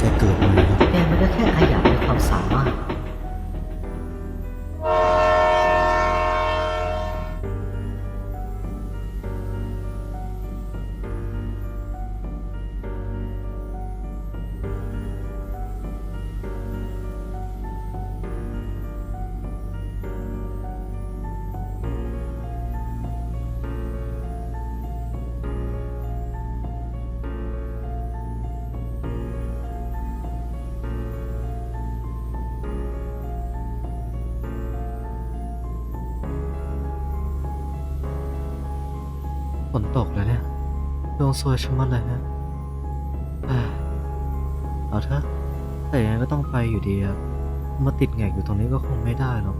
แกเกิดมา แกมันก็แค่ขยันในความสามารถ ฝนตกแล้วเนี่ยดวงซวยชะมัดเลยนะเอ้ยเอาเถอะแต่ยังไงก็ต้องไปอยู่ดีอะมาติดแงกอยู่ตรงนี้ก็คงไม่ได้หรอก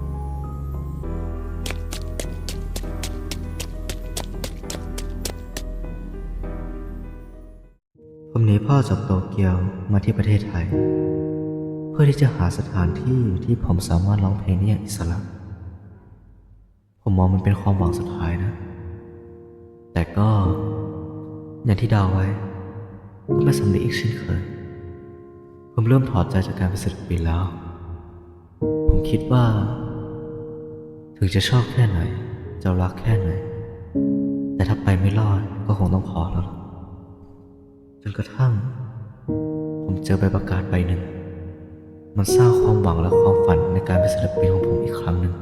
ผมหนีพ่อจากโตเกียวมาที่ประเทศไทย เพื่อที่จะหาสถานที่ที่ผมสามารถร้องเพลงได้อย่างอิสระ ผมมองมันเป็นความหวังสุดท้ายนะ แต่ก็ อย่างที่เดาไว้ก็ไม่สำเร็จอีกเช่นเคย ผมเริ่มถอดใจจากการเป็นศิลปินแล้ว ผมคิดว่า ถึงจะชอบแค่ไหน จะรักแค่ไหน แต่ถ้าไปไม่รอดก็คงต้องพอแล้ว จนกระทั่ง ผมเจอใบประกาศใบหนึ่ง มันสร้างความหวังและความฝันในการเป็นศิลปินของผมอีกครั้งหนึ่ง